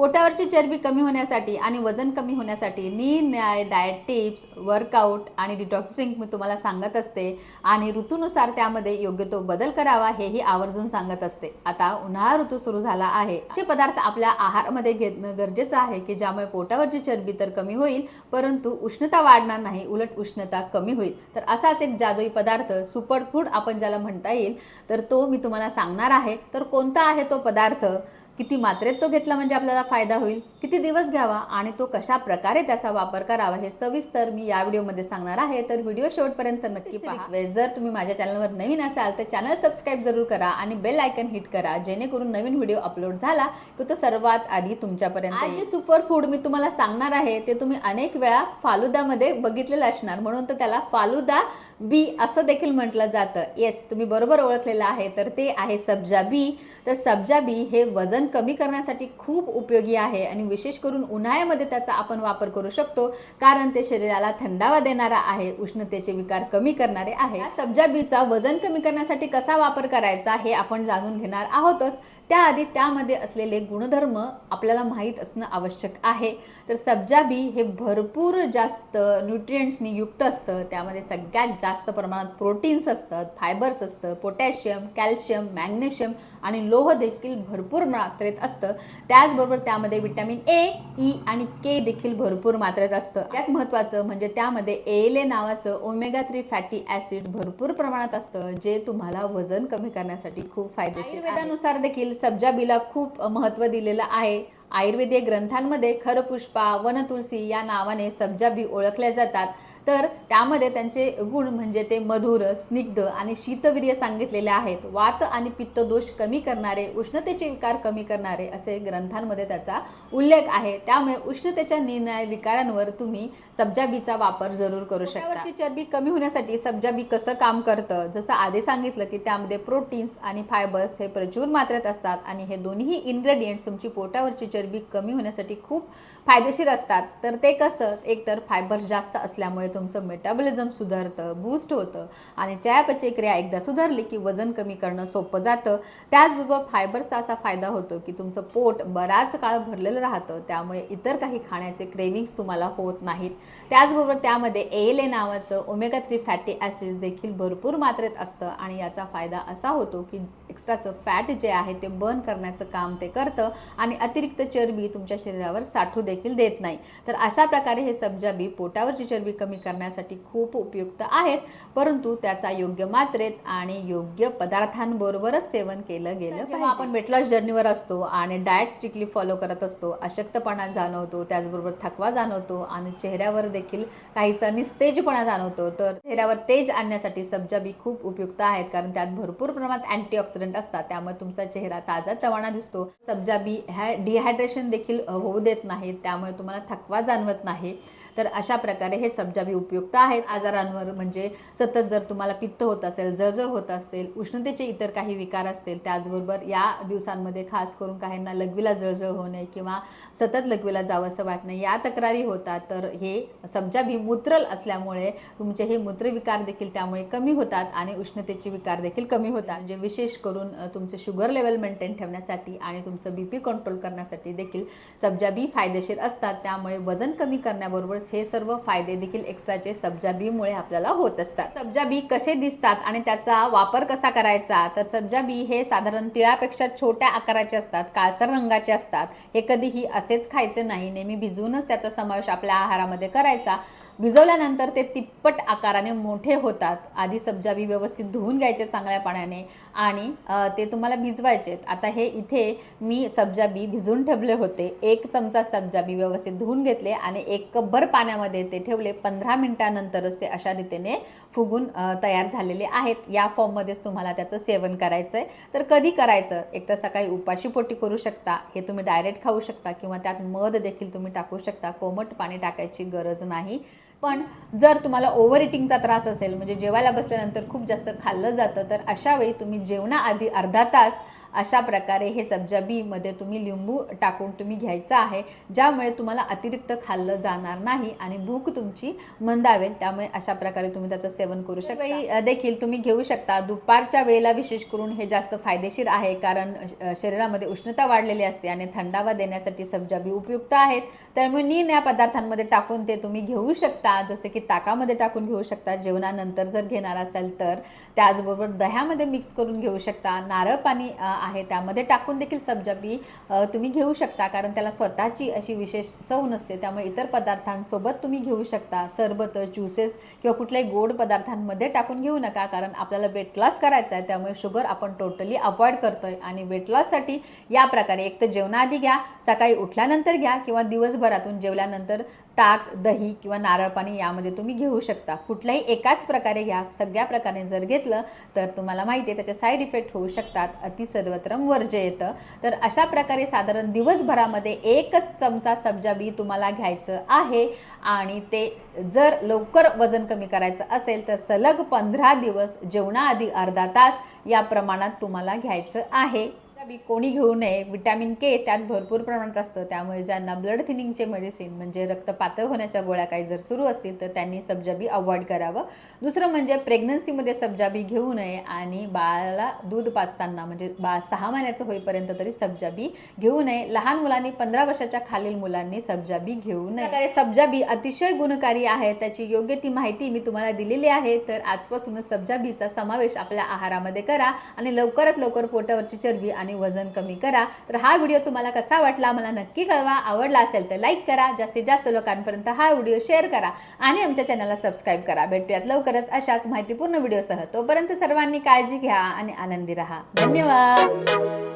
पोटावरची चरबी कमी होण्यासाठी आणि वजन कमी होण्यासाठी निरनिराळे डाएट टिप्स वर्कआउट आणि डिटॉक्स ड्रिंक मी तुम्हाला सांगत असते. आणि ऋतूनुसार त्यामध्ये योग्य तो बदल करावा हेही आवर्जून सांगत असते. आता उन्हाळा ऋतू सुरू झाला आहे. असे पदार्थ आपल्या आहारामध्ये घेणं गरजेचं आहे की ज्यामुळे पोटावरची चरबी तर कमी होईल परंतु उष्णता वाढणार नाही उलट उष्णता कमी होईल. तर असाच एक जादुई पदार्थ सुपर फूड आपण ज्याला म्हणता येईल तर तो मी तुम्हाला सांगणार आहे. तर कोणता आहे तो पदार्थ? किती मात्रेत तो घेतला म्हणजे आपल्याला फायदा होईल? किती दिवस घ्यावा आणि तो कशा प्रकारे त्याचा वापर करावा हे सविस्तर मी या व्हिडिओमध्ये सांगणार आहे. तर व्हिडिओ शेवटपर्यंत नक्की पहा. जर तुम्ही माझ्या चॅनलवर नवीन असाल तर चॅनल सबस्क्राईब जरूर करा आणि बेल आयकन हिट करा जेणेकरून नवीन व्हिडिओ अपलोड झाला की तो सर्वात आधी तुमच्यापर्यंत आज जे सुपर फूड मी तुम्हाला सांगणार आहे ते तुम्ही अनेक वेळा फालुदामध्ये बघितलेलं असणार. म्हणून तर त्याला फालुदा बी असं देखील म्हटलं जातं. येस तुम्ही बरोबर ओळखलेलं आहे तर ते आहे सब्जा बी. तर सब्जा बी हे वजन कमी करण्यासाठी खूप उपयोगी आहे आणि विशेष करून उन्हाळ्यामध्ये त्याचा आपण वापर करू शकतो कारण ते शरीराला थंडावा देणारा आहे उष्णतेचे विकार कमी करणारे आहे. सब्जा बीचा वजन कमी करण्यासाठी कसा वापर करायचा हे आपण जाणून घेणार आहोतच. त्याआधी त्यामध्ये असलेले गुणधर्म आपल्याला माहीत असणं आवश्यक आहे. तर सब्जा बी हे भरपूर जास्त न्यूट्रियंट्सनी युक्त असतं. त्यामध्ये सगळ्यात जास्त प्रमाणात प्रोटीन्स असतात फायबर्स असतं पोटॅशियम कॅल्शियम मॅग्नेशियम आणि लोह देखील भरपूर मात्रेत असतं. त्याचबरोबर त्यामध्ये विटॅमिन ए ई आणि के देखील भरपूर मात्रेत असतं. त्यात महत्त्वाचं म्हणजे त्यामध्ये एले नावाचं ओमेगा थ्री फॅटी ॲसिड भरपूर प्रमाणात असतं जे तुम्हाला वजन कमी करण्यासाठी खूप फायदेशीर वेदानुसार देखील सबजाबीला खूप महत्त्व दिलेलं आहे. आयुर्वेदीय ग्रंथांमध्ये खरपुष्पा वनतुलसी या नावाने सब्जाबी ओळखल्या जातात. तर त्यामध्ये त्यांचे गुण म्हणजे ते मधुर स्निग्ध आणि शीतवीर्य सांगितलेले आहेत. वात आणि पित्त दोष कमी करणारे उष्णतेचे विकार कमी करणारे असे ग्रंथांमध्ये त्याचा उल्लेख आहे. त्यामुळे उष्णतेच्या निर्णय विकारांवर तुम्ही सब्जाबीचा वापर जरूर करू शकता. चरबी कमी होण्यासाठी सब्जाबी कसं काम करतं? जसं आधी सांगितलं की त्यामध्ये प्रोटीन्स आणि फायबर्स हे प्रचूर मात्रेत असतात आणि हे दोन्ही इन्ग्रेडियंट्स तुमची पोटावरची चरबी कमी होण्यासाठी खूप फायदेशीर असतात. तर ते कसं? एकतर फायबर्स जास्त असल्यामुळे तुमचं मेटाबॉलिझम सुधारतं बूस्ट होतं आणि चयापचय क्रिया एकदा सुधारली की वजन कमी करणं सोपं जातं. त्याचबरोबर फायबर्सचा असा फायदा होतो की तुमचं पोट बराच काळ भरलेलं राहतं त्यामुळे इतर काही खाण्याचे क्रेविंग्स तुम्हाला होत नाहीत. त्याचबरोबर त्यामध्ये एल ए नावाचं ओमेगा थ्री फॅटी ॲसिड्स देखील भरपूर मात्रेत असतं आणि याचा फायदा असा होतो की एक्स्ट्राचं फॅट जे आहे ते बर्न करण्याचं काम ते करतं आणि अतिरिक्त चरबी तुमच्या शरीरावर साठू देखील देत नाही. तर अशा प्रकारे हे सब्जा बी पोटावरची चरबी कमी करण्यासाठी खूप उपयुक्त आहेत. परंतु त्याचा योग्य मात्रेत आणि योग्य पदार्थांबरोबरच सेवन केलं गेलं जेव्हा आपण वेट लॉस जर्नीवर असतो आणि डाएट स्ट्रिक्टली फॉलो करत असतो अशक्तपणा जाणवतो त्याचबरोबर थकवा जाणवतो आणि चेहऱ्यावर देखील काहीसा निस्तेजपणा जाणवतो तर चेहऱ्यावर तेज आणण्यासाठी सब्जा बी खूप उपयुक्त आहेत. कारण त्यात भरपूर प्रमाणात अँटीऑक्सिडंट असतात. त्यामुळे तुमचा चेहरा ताजा तवाना दिसतो. सब्जा बी ह्या डिहायड्रेशन देखील होऊ देत नाहीत. त्यामुळे तुम्हाला थकवा जाणवत नाही. तर अशा प्रकारे हे सब्जा बी उपयुक्त आहेत आजारांवर. म्हणजे सतत जर तुम्हाला पित्त होत असेल जळजळ होत असेल उष्णतेचे इतर काही विकार असतील त्याचबरोबर या दिवसांमध्ये खास करून काहींना लघवीला जळजळ होणे किंवा सतत लघवीला जावं असं वाटणं या तक्रारी होतात. तर हे सब्जा मूत्रल असल्यामुळे तुमचे हे मूत्रविकार देखील त्यामुळे कमी होतात आणि उष्णतेचे विकार देखील कमी होतात. म्हणजे विशेष करून तुमचे शुगर लेवल मेंटेन ठेवण्यासाठी आणि तुमचं बी पी कंट्रोल करण्यासाठी देखील सब्जा बी फायदेशीर असतात. त्यामुळे वजन कमी करण्याबरोबरच हे सर्व फायदे देखील एक्स्ट्राचे सब्जा बीमुळे आपल्याला होत असतात. सब्जा बी कसे दिसतात आणि त्याचा वापर कसा करायचा? तर सब्जा बी हे साधारण तिळापेक्षा छोट्या आकाराचे असतात काळसर रंगाचे असतात. हे कधीही असेच खायचे नाही. नेहमी भिजवूनच त्याचा समावेश आपल्या आहारामध्ये करायचा. भिजवल्यानंतर ते तिप्पट आकाराने मोठे होतात. आधी सब्जाबी व्यवस्थित धुवून घ्यायचे चांगल्या पाण्याने आणि ते तुम्हाला भिजवायचे आता हे इथे मी सबजाबी भिजून भिजवून ठेवले होते. एक चमचा सबजाबी व्यवस्थित धुवून घेतले आणि एक कपभर पाण्यामध्ये ते ठेवले. पंधरा मिनटानंतरच ते अशा रीतीने फुगून तयार झालेले आहेत. या फॉर्ममध्येच तुम्हाला त्याचं सेवन करायचं आहे तर कधी करायचं? एक तर सकाळी उपाशी पोटी करू शकता. हे तुम्ही डायरेक्ट खाऊ शकता किंवा त्यात मध देखील तुम्ही टाकू शकता. कोमट पाणी टाकायची गरज नाही. पण जर तुम्हाला ओव्हर इटिंगचा त्रास असेल म्हणजे जेवायला बसल्यानंतर खूप जास्त खाल्लं जातं तर अशा वेळी तुम्ही जेवणाआधी अर्धा तास अशा प्रकारे हे सब्जा बीमध्ये तुम्ही लिंबू टाकून तुम्ही घ्यायचं आहे. ज्यामुळे तुम्हाला अतिरिक्त खाल्लं जाणार नाही आणि भूक तुमची मंदावेल. त्यामुळे अशा प्रकारे तुम्ही त्याचं सेवन करू शकता. देखील तुम्ही घेऊ शकता. दुपारच्या वेळेला विशेष करून हे जास्त फायदेशीर आहे. कारण शरीरामध्ये उष्णता वाढलेली असते आणि थंडावा देण्यासाठी सब्जा बी उपयुक्त आहेत. त्यामुळे नीन या पदार्थांमध्ये टाकून ते तुम्ही घेऊ शकता. जसे की ताकामध्ये टाकून घेऊ शकता. जेवणानंतर जर घेणार असाल तर त्याचबरोबर दह्यामध्ये मिक्स करून घेऊ शकता. नारळ पाणी आहे त्यामध्ये टाकून देखील सब्जा बी तुम्ही घेऊ शकता कारण त्याला स्वतःची अशी विशेष चव नसते त्यामुळे इतर पदार्थांसोबत तुम्ही घेऊ शकता. सरबत ज्युसेस किंवा कुठल्याही गोड पदार्थांमध्ये टाकून घेऊ नका कारण आपल्याला वेट लॉस करायचा आहे त्यामुळे शुगर आपण टोटली अवॉइड करतोय. आणि वेट लॉससाठी या प्रकारे एक तर जेवणाआधी घ्या सकाळी उठल्यानंतर घ्या किंवा दिवसभरातून जेवल्यानंतर ताक दही किंवा नारळ पाणी यामध्ये तुम्ही घेऊ शकता. कुठल्याही एकाच प्रकारे घ्या. सगळ्या प्रकारे जर घेतलं तर तुम्हाला माहिती आहे त्याचे साईड इफेक्ट होऊ शकतात. अति सर्वत्र वर्ज्य येतं. तर अशा प्रकारे साधारण दिवसभरामध्ये एकच चमचा सब्जा बी तुम्हाला घ्यायचं आहे. आणि ते जर लवकर वजन कमी करायचं असेल तर सलग पंधरा दिवस जेवणाआधी अर्धा तास या प्रमाणात तुम्हाला घ्यायचं आहे. बी कोणी घेऊ नये विटॅमिन के त्यात भरपूर प्रमाणात असतं. त्यामुळे ज्यांना ब्लड थिनिंगचे मेडिसिन म्हणजे रक्त पातळ होण्याच्या गोळ्या काही जर सुरू असतील तर त्यांनी सब्जाबी अवॉइड करावं. दुसरं म्हणजे प्रेग्नन्सीमध्ये सब्जाबी घेऊ नये आणि बाळाला दूध पाचताना म्हणजे बाळ सहा महिन्याचं होईपर्यंत तरी सबजाबी घेऊ नये. लहान मुलांनी पंधरा वर्षाच्या खालील मुलांनी सब्जाबी घेऊ नये. सबजाबी सब्जाबी अतिशय गुणकारी आहे. त्याची योग्य ती माहिती मी तुम्हाला दिलेली आहे. तर आजपासूनच सब्जाबीचा समावेश आपल्या आहारामध्ये करा आणि लवकरात लवकर पोटावरची चरबी आणि आणि वजन कमी करा. तर हा व्हिडिओ तुम्हाला कसा वाटला मला नक्की कळवा. आवडला असेल तर लाईक करा. जास्तीत जास्त लोकांपर्यंत हा व्हिडिओ शेअर करा. आणि आमच्या चॅनलला सबस्क्राईब करा. भेटूयात लवकरच अशाच माहितीपूर्ण व्हिडिओसह. तोपर्यंत सर्वांनी काळजी घ्या आणि आनंदी राहा. धन्यवाद.